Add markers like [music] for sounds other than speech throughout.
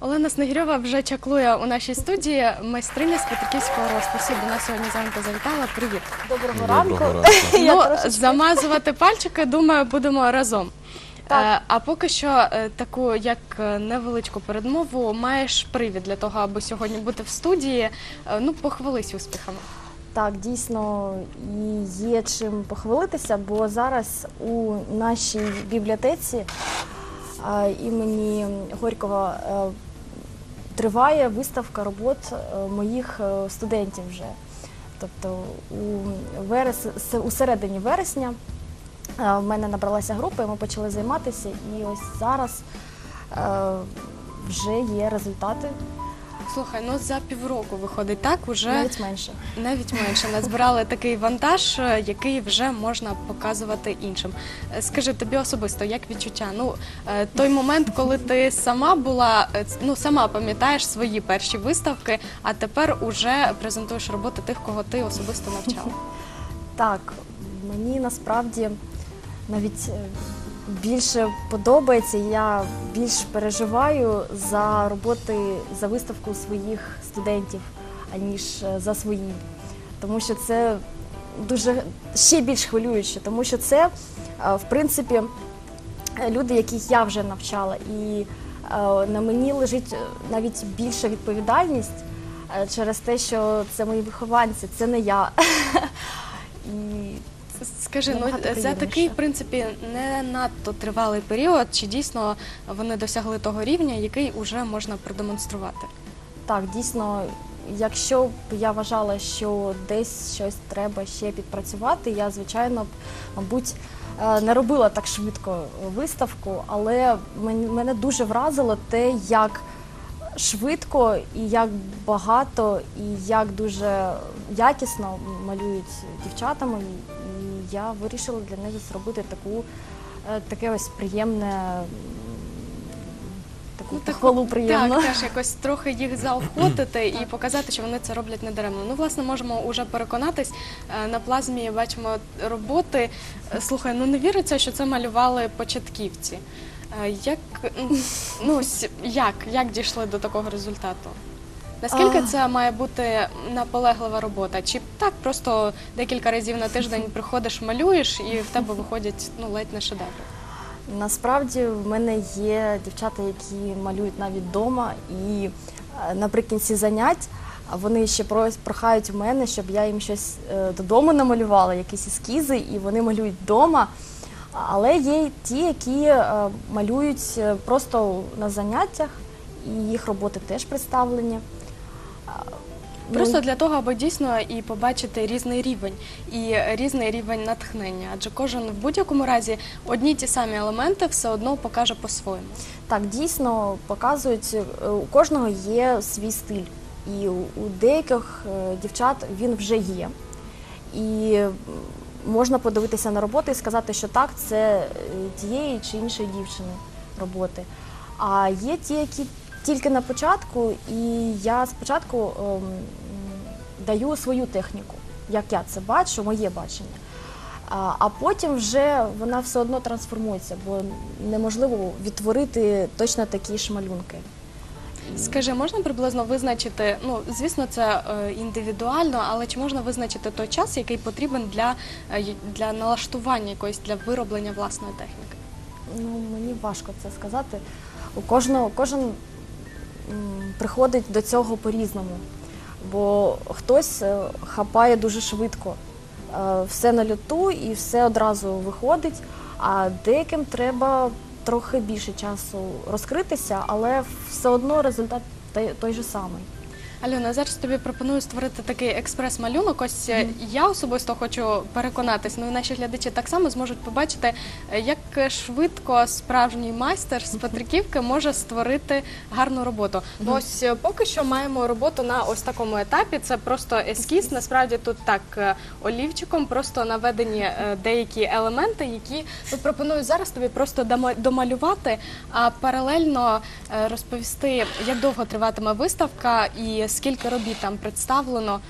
Олена Снегирьова вже чаклує у нашій студії майстриня з Петриківського розпису. До нас сьогодні зранку завітала. Привіт. Доброго ранку. [laughs] Я ну, трошечки- [laughs] замазувати пальчики, думаю, будемо разом. Так. Е, а поки що е, таку як е, невеличку передмову маєш привід для того, аби сьогодні бути в студії. Е, ну, похвались успіхами. Так, дійсно і є чим похвалитися, бо зараз у нашій бібліотеці імені Горького е, триває виставка робот е, моїх е, студентів вже. Тобто у, верес, у середині вересня в мене набралася група, і ми почали займатися, і ось зараз вже є результати, Слухай, ну за півроку виходить так, уже навіть менше. Навіть менше назбирали такий вантаж, е, який вже можна показувати іншим. Е, Скажи тобі особисто, як відчуття? Ну е, той момент, коли ти сама була, ну сама пам'ятаєш свої перші виставки, а тепер уже презентуєш роботи тих, кого ти особисто навчала. Так, мені насправді навіть більше подобається, я більш переживаю за роботи, за виставку своїх студентів, аніж е, за свої. Тому що це дуже ще більш хвилююче, тому що це, е, в принципі, люди, яких я вже навчала, і е, на мені лежить навіть більша відповідальність через те, що це мої вихованці, це не я. [laughs] Скажи, ну за такий, в принципі, не надто тривалий період, чи дійсно вони досягли того рівня, який уже можна продемонструвати? Так, дійсно, якщо б я вважала, що десь щось треба ще підпрацювати, я, звичайно, б, мабуть, е, не робила так швидко виставку, але мен- мене дуже вразило те, як швидко і як багато, і як дуже якісно малюють дівчата мої. І я вирішила для них зробити таку, е, таке ось приємне. Таку Ну, так, похвалу. Так, теж якось трохи їх заохотити і показати, що вони це роблять недаремно. Ну, власне, можемо уже переконатись. е, На плазмі бачимо роботи. Е, Слухай, ну не віриться, що це малювали початківці. Е, Як, ну, як, як дійшли до такого результату? Наскільки А. це має бути наполеглива робота? Чи так просто декілька разів на тиждень приходиш, малюєш, і в тебе виходять ну, ледь не шедеври? Насправді в мене є дівчата, які малюють навіть вдома, і е, наприкінці занять вони ще прохають в мене, щоб я їм щось е, додому намалювала, якісь ескізи, і вони малюють вдома. Але є ті, які е, малюють е, просто на заняттях, і їх роботи теж представлені. Ну, Просто для того, аби дійсно і побачити різний рівень і різний рівень натхнення. Адже кожен в будь-якому разі одні ті самі елементи все одно покаже по-своєму. Так, дійсно показують, е, у кожного є свій стиль. І у деяких дівчат він вже є. І можна подивитися на роботи і сказати, що так, це е, тієї чи іншої дівчини роботи. А є ті, які тільки на початку, і я спочатку ем, даю свою техніку, як я це бачу, моє бачення. А, а потім вже вона все одно трансформується, бо неможливо відтворити точно такі ж малюнки. Скажи, можна приблизно визначити? Ну звісно, це е, індивідуально, але чи можна визначити той час, який потрібен для, е, для налаштування якоїсь для вироблення власної техніки? Ну, мені важко це сказати. У кожного кожен приходить до цього по-різному. Бо хтось е, хапає дуже швидко все на люту і все одразу виходить, а деяким треба трохи більше часу розкритися, але все одно результат той, той же самий. Альона, зараз тобі пропоную створити такий експрес-малюнок. Ось е, я особисто хочу переконатись, ну і наші глядачі так само зможуть побачити, е, як швидко справжній майстер з Петриківки може створити гарну роботу. Ну, ось е, поки що маємо роботу на ось такому етапі. Це просто ескіз. Насправді тут так олівчиком, просто наведені деякі елементи, які ну, пропоную зараз тобі просто домалювати, а паралельно розповісти, як довго триватиме виставка і скільки робіт там представлено.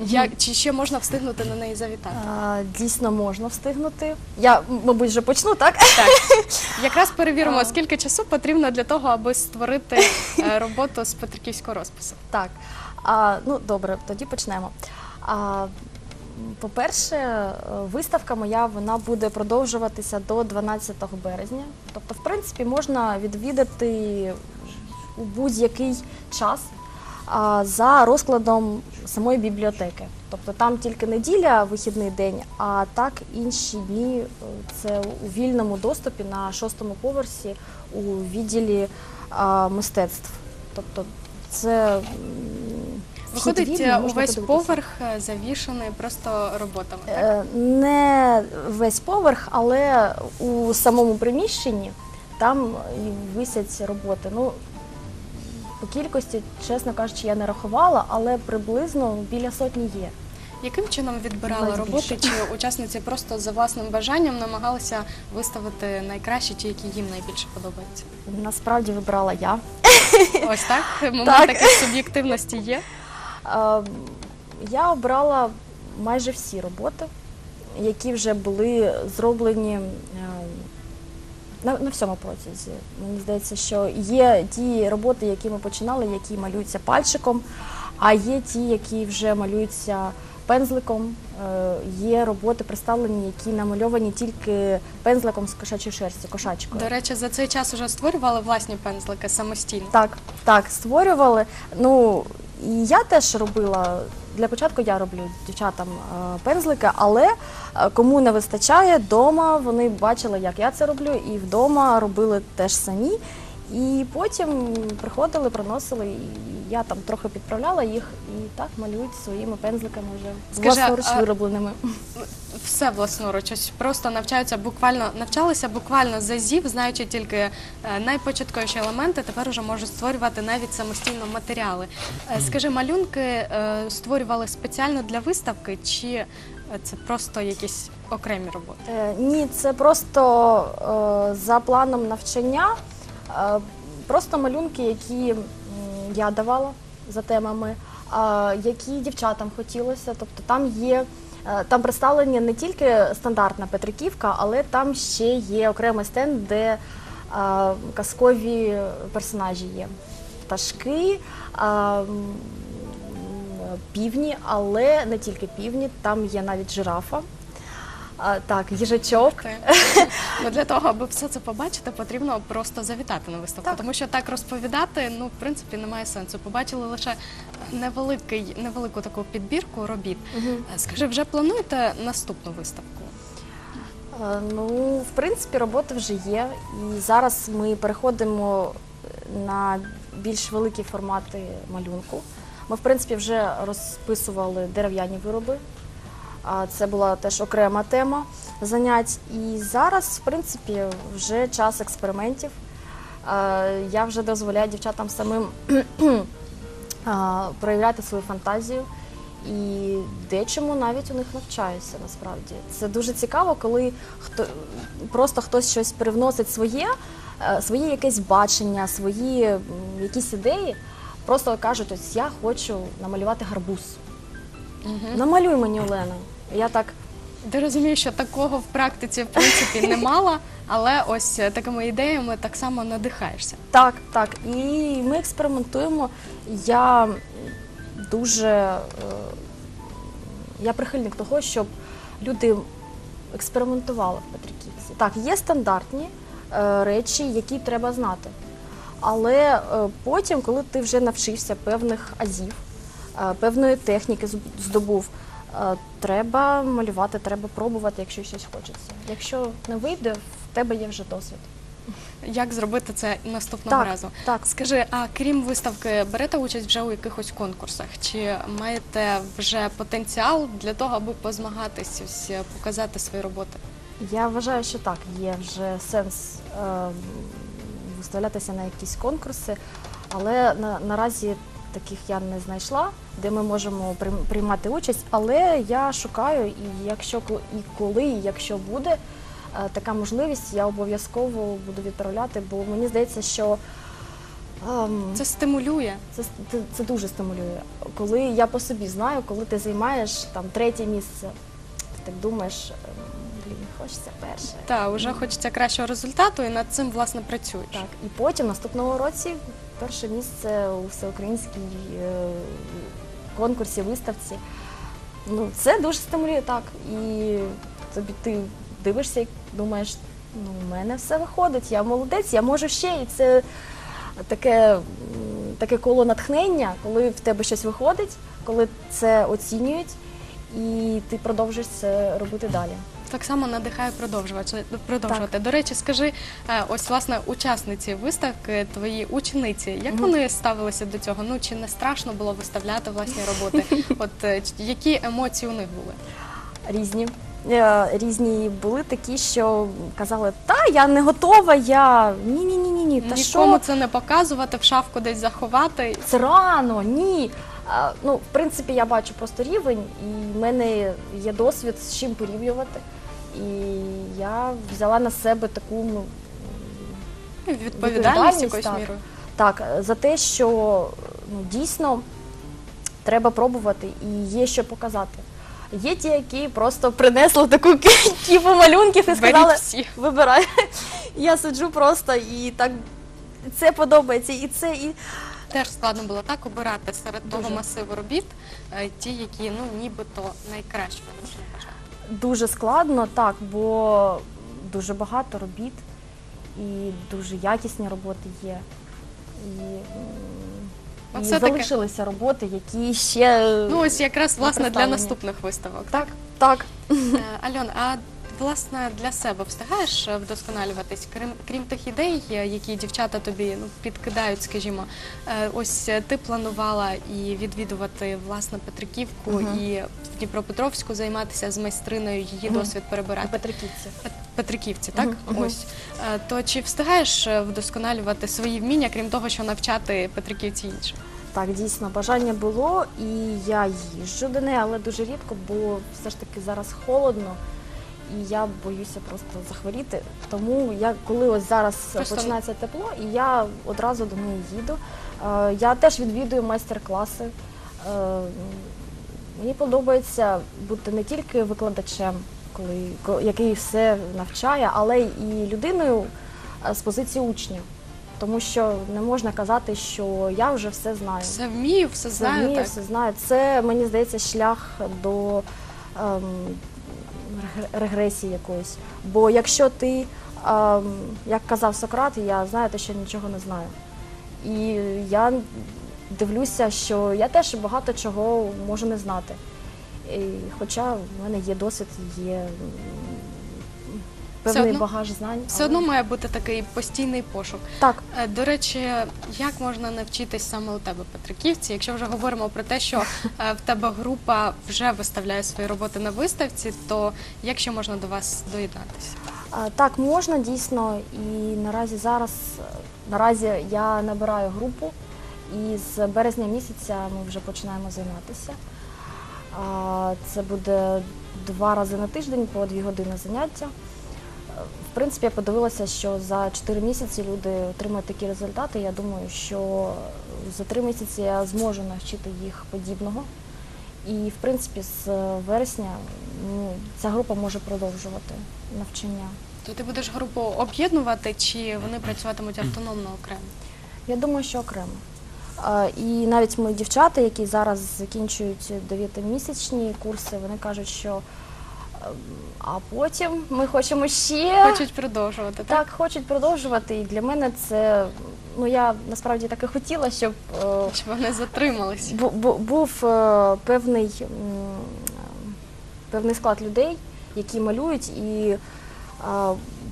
Як чи ще можна встигнути на неї завітати? А, Дійсно можна встигнути. Я, мабуть, вже почну, так? Так, [laughs] якраз перевіримо, скільки часу потрібно для того, аби створити е, [laughs] роботу з петриківського розпису. Так. А, ну, добре, тоді почнемо. А, по-перше, е, виставка моя вона буде продовжуватися до 12 березня. Тобто, в принципі, можна відвідати у будь-який час за розкладом самої бібліотеки. Тобто там тільки неділя, вихідний день, а так інші дні е, це у вільному доступі на шостому поверсі у відділі а, мистецтв. Тобто це Виходить, вільний, е, увесь подивитися. поверх е, завішаний просто роботами. так? Е, Не весь поверх, але у самому приміщенні там висять роботи. Ну, по кількості, чесно кажучи, я не рахувала, але приблизно біля сотні є. Яким чином відбирали роботи? більше. Чи учасниці просто за власним бажанням намагалися виставити найкращі, ті, які їм найбільше подобаються? Насправді вибрала я. Ось так момент Так. такої суб'єктивності є. Е, Я обрала майже всі роботи, які вже були зроблені е, на, на всьому протязі. Мені здається, що є ті роботи, які ми починали, які малюються пальчиком, а є ті, які вже малюються пензликом. Е, Є роботи представлені, які намальовані тільки пензликом з кошачої шерсті, кошачкою. До речі, за цей час вже створювали власні пензлики самостійно. Так, так, створювали. Ну і я теж робила. Для початку я роблю дівчатам е, пензлики, але е, кому не вистачає, вдома вони бачили, як я це роблю, і вдома робили теж самі. І потім приходили, приносили, і я там трохи підправляла їх і так малюють своїми пензликами вже Скажи, власноруч а- виробленими. Все власноруч, ось просто навчаються буквально, навчалися буквально з азів, знаючи тільки е, найпочатковіші елементи, тепер уже можуть створювати навіть самостійно матеріали. Е, Скажи, малюнки е, створювали спеціально для виставки, чи е, це просто якісь окремі роботи? Е, Ні, це просто е, за планом навчання, просто малюнки, які я давала за темами, які дівчатам хотілося. Тобто там є. е, Там представлені не тільки стандартна Петриківка, але там ще є окремий стенд, де е, казкові персонажі є. Пташки, е, півні, але не тільки півні, там є навіть жирафа. А, так, їжачок. Ну, для того, аби все це побачити, потрібно просто завітати на виставку. Так. Тому що так розповідати, ну, в принципі, немає сенсу. Побачили лише невеликий, невелику таку підбірку робіт. Е, Скажи, вже плануєте наступну виставку? Е, Ну, в принципі, роботи вже є. І зараз ми переходимо на більш великі формати малюнку. Ми, в принципі, вже розписували дерев'яні вироби. Це була теж окрема тема занять. І зараз, в принципі, вже час експериментів. Е, Я вже дозволяю дівчатам самим [clears throat] проявляти свою фантазію. І дечому навіть у них навчаюся насправді. Це дуже цікаво, коли хто просто хтось щось привносить своє, е, своє якесь бачення, свої якісь ідеї. Просто кажуть, ось я хочу намалювати гарбуз. Намалюй мені, Олена. Я так Ти розумієш, що такого в практиці в принципі [laughs] немало, але ось такими ідеями так само надихаєшся. Так, так. І ми експериментуємо. Я дуже е, я прихильник того, щоб люди експериментували в Петриківці. Так, є стандартні е, речі, які треба знати. Але е, потім, коли ти вже навчився певних азів, певної техніки здобув, е, треба малювати, треба пробувати, якщо щось хочеться. Якщо не вийде, в тебе є вже досвід. Як зробити це наступного Так, разу? так. Скажи, а крім виставки, берете участь вже у якихось конкурсах? Чи маєте вже потенціал для того, аби позмагатись, ось, е, показати свої роботи? Я вважаю, що так, є вже сенс е, виставлятися на якісь конкурси, але на, наразі таких я не знайшла, де ми можемо приймати участь. Але я шукаю, і якщо і коли, і якщо буде е, така можливість, я обов'язково буду відправляти, бо мені здається, що Ем, Це стимулює. Це, це, це дуже стимулює. Коли я по собі знаю, коли ти займаєш там третє місце, ти так думаєш, ем, блін, хочеться перше. Та вже хочеться кращого результату, і над цим власне працюєш. Так, і потім наступного році перше місце у всеукраїнській е, конкурсі, виставці. Ну, це дуже стимулює так. І тобі ти дивишся і думаєш, ну, у мене все виходить, я молодець, я можу ще. І це таке, таке коло натхнення, коли в тебе щось виходить, коли це оцінюють, і ти продовжуєш це робити далі. Так само надихає продовжувати. продовжувати. До речі, скажи, е, ось власне учасниці виставки, твої учениці, як Мгм. вони ставилися до цього? Ну чи не страшно було виставляти власні роботи? [laughs] От е, які емоції у них були? різні. Е, Різні були такі, що казали, та я не готова, я ні, ні, ні, ні, ні. Та Нікому що це не показувати, в шафку десь заховати. це рано, ні. Ну, в принципі, я бачу просто рівень, і в мене є досвід з чим порівнювати. І я взяла на себе таку ну, Ну, Відповідальність якоюсь так. мірою. Так, за те, що ну, дійсно треба пробувати і є що показати. Є ті, які просто принесли таку кі- кіпу малюнків і сказали, всі. вибирай. Я сиджу просто і так це подобається, і це, і Теж складно було так обирати серед того масиву робіт, е, ті, які ну нібито найкращі. Дуже складно, так, бо дуже багато робіт і дуже якісні роботи є. І, і все-таки- залишилися роботи, які ще Ну ось якраз власне для наступних виставок. так, так. Е, Альон, а власне для себе встигаєш е, вдосконалюватись, крім крім тих ідей, е, які дівчата тобі ну підкидають, скажімо, е, ось е, ти планувала і відвідувати власне Петриківку Мгм. і в Дніпропетровську займатися з майстриною, її Мгм. досвід перебирати. Петриківці. Петриківці, так? Мгм. Ось. Е, То чи встигаєш е, вдосконалювати свої вміння, крім того, що навчати Петриківці інших? Так, дійсно, бажання було, і я їжджу до неї, але дуже рідко, бо все ж таки зараз холодно, і я боюся просто захворіти. Тому я коли ось зараз Просто- починається тепло, і я одразу до неї їду. Е, Я теж відвідую майстер-класи. Е, Мені подобається бути не тільки викладачем, коли ко- який все навчає, але і людиною е, з позиції учня. Тому що не можна казати, що я вже все знаю. Все вмію, все Все знаю. вмію, так. все знаю. Це мені здається шлях до ем, регресії якоїсь. Бо якщо ти, як казав Сократ, я знаю те, що нічого не знаю. І я дивлюся, що я теж багато чого можу не знати. І, хоча в мене є досвід, є певний одно- багаж знань. Все але- одно має бути такий постійний пошук. так. Е, До речі, як можна навчитись саме у тебе, Петриківці, якщо вже говоримо про те, що [laughs] е, в тебе група вже виставляє свої роботи на виставці, то як ще можна до вас доєднатися? А, Так, можна дійсно. І наразі зараз е, наразі я набираю групу, і з березня місяця ми вже починаємо займатися. А, Це буде два рази на тиждень по дві години заняття. Е, В принципі, я подивилася, що за 4 місяці люди отримують такі результати. Я думаю, що за 3 місяці я зможу навчити їх подібного. І, в принципі, з вересня ну, ця група може продовжувати навчання. То ти будеш групу об'єднувати, чи вони працюватимуть автономно окремо? Я думаю, що окремо. А, І навіть мої дівчата, які зараз закінчують 9-місячні курси, вони кажуть, що а потім ми хочемо ще Хочуть продовжувати, так? так, хочуть продовжувати. І для мене це ну я насправді так і хотіла, щоб е, Щоб вони бу- бу- був е, певний, м, певний склад людей, які малюють і е,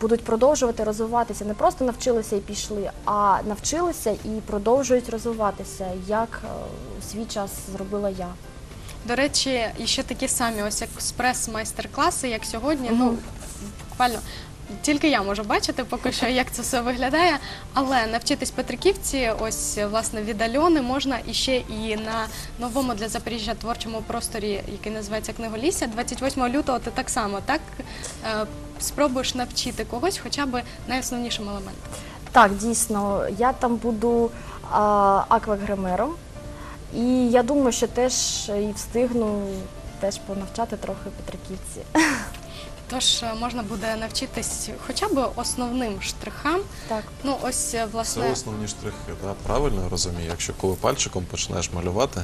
будуть продовжувати розвиватися. Не просто навчилися і пішли, а навчилися і продовжують розвиватися, як е, у свій час зробила я. До речі, і ще такі самі, ось експрес-майстер-класи, як сьогодні. Ну буквально тільки я можу бачити поки що, як це все виглядає. Але навчитись Петриківці, ось власне від Альони можна і ще і на новому для Запоріжжя творчому просторі, який називається Книголісся. 28 лютого ти так само так е, спробуєш навчити когось, хоча б найосновнішим елементом. Так, дійсно, я там буду аквагримером. І я думаю, що теж і встигну теж понавчати трохи Петриківці. [laughs] Тож е, можна буде навчитись хоча б основним штрихам. Так. Ну ось е, Це власне основні штрихи, да? правильно я розумію? Якщо коли пальчиком почнеш малювати,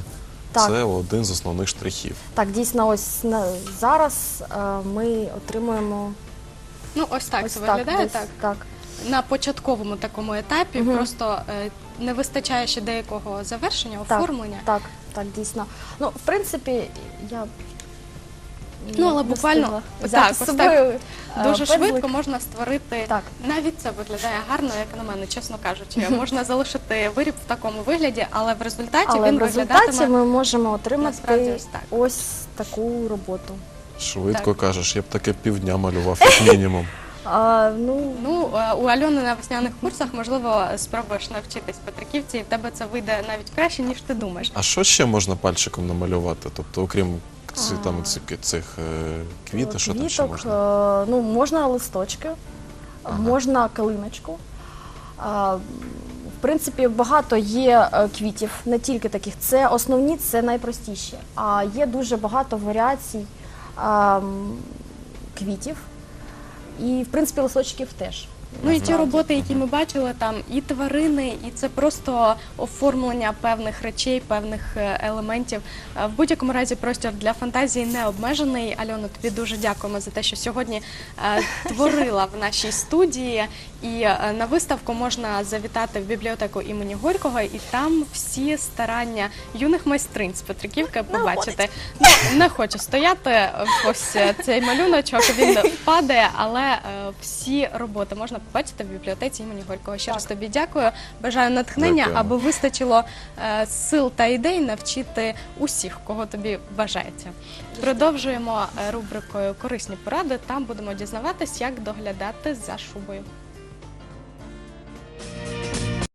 Так. це один з основних штрихів. Так, дійсно, ось на, зараз е, ми отримуємо ну ось так ось це виглядає десь, так. так. На початковому такому етапі Мгм. просто е, не вистачає ще деякого завершення, Так, оформлення. Так, так, дійсно. Ну, в принципі, я Ну, але буквально встигла так, взяти ось е, Дуже пензлик. швидко можна створити. Так. Навіть це виглядає гарно, як на мене, чесно кажучи. Можна залишити виріб в такому вигляді, але в результаті Але він в результаті виглядатиме. ми можемо насправді отримати ось так. ось таку роботу. Швидко Так. кажеш, я б таке півдня малював, як мінімум. А, ну, Ну, е, у Альони на весняних курсах, можливо, спробуєш навчитись Петриківці, і в тебе це вийде навіть краще, ніж ти думаєш. А що ще можна пальчиком намалювати? Тобто, окрім ці, там, цих, цих е, квіти, що там ще можна? е, ну, можна листочки, Ага. можна калиночку. А, В принципі, багато є квітів, не тільки таких. Це основні, це найпростіші. А є дуже багато варіацій а, квітів. І, в принципі, листочків теж. Ну і ті роботи, які ми бачили, там і тварини, і це просто оформлення певних речей, певних е, елементів. Е, В будь-якому разі простір для фантазії не обмежений. Альона, тобі дуже дякуємо за те, що сьогодні е, творила в нашій студії. І на виставку можна завітати в бібліотеку імені Горького, і там всі старання юних майстринь з Петриківки побачити. Ну, не хочу стояти. Ось цей малюночок він падає, але всі роботи можна побачити в бібліотеці імені Горького. Ще раз тобі дякую. Бажаю натхнення, Дякую. аби вистачило е, сил та ідей навчити усіх, кого тобі бажається. Продовжуємо е, рубрикою Корисні поради. Там будемо дізнаватись, як доглядати за шубою.